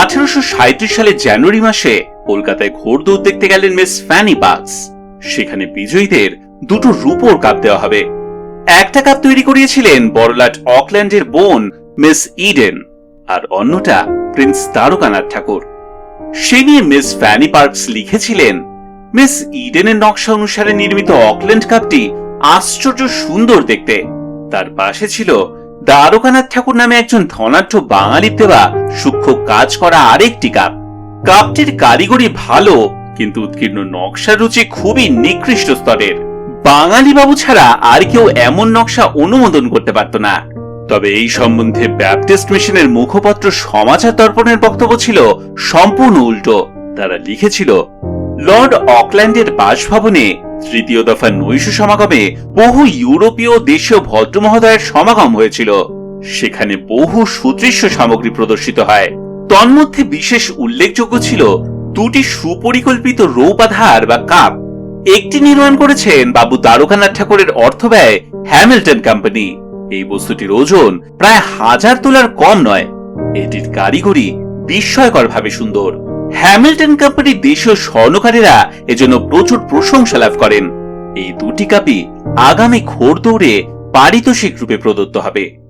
আঠারোশো সালে জানুয়ারি মাসে কলকাতায় ঘোড়দৌড় দেখতে গেলেন মিস ফ্যানি বাক্স সেখানে বিজয়ীদের দুটো রূপোর কাপ দেওয়া হবে। একটা কাপ তৈরি করিয়েছিলেন বড়লাট অকল্যান্ডের বোন মিস ইডেন আর অন্যটা প্রিন্স দ্বারকানাথ ঠাকুর। সে নিয়ে মিস ফ্যানি পার্কস লিখেছিলেন, মিস ইডেনের নকশা অনুসারে নির্মিত অকল্যান্ড কাপটি আশ্চর্য সুন্দর দেখতে। তার পাশে ছিল দ্বারকানাথ ঠাকুর নামে একজন ধনাঢ্য বাঙালির দেওয়া সূক্ষ্ম কাজ করা আরেকটি কাপ। কাপটির কারিগরি ভালো, কিন্তু উৎকীর্ণ নকশার রুচি খুবই নিকৃষ্ট স্তরের। বাঙালি বাবু ছাড়া আর কেউ এমন নকশা অনুমোদন করতে পারত না। তবে এই সম্বন্ধে ব্যাপটিস্ট মিশনের মুখপত্র সমাচার দর্পণের বক্তব্য ছিল সম্পূর্ণ উল্টো। তারা লিখেছিল লর্ড অকল্যান্ডের বাসভবনে তৃতীয় দফা নৈশ সমাগমে বহু ইউরোপীয় দেশীয় ভদ্রমহোদয়ের সমাগম হয়েছিল। সেখানে বহু সুদৃশ্য সামগ্রী প্রদর্শিত হয়। তন্মধ্যে বিশেষ উল্লেখযোগ্য ছিল দুটি সুপরিকল্পিত রৌপাধার বা কাপ। একটি নির্মাণ করেছেন বাবু দ্বারকানাথ ঠাকুরের অর্থ ব্যয় হ্যামিল্টন কোম্পানি। এই বস্তুটির ওজন প্রায় হাজার তোলার কম নয়। এটির কারিগরি বিস্ময়কর ভাবে সুন্দর। হ্যামিল্টন কোম্পানির দেশীয় স্বর্ণকারীরা এজন্য প্রচুর প্রশংসা লাভ করেন। এই দুটি কাপি আগামী ঘোর দৌড়ে পারিতোষিক রূপে প্রদত্ত হবে।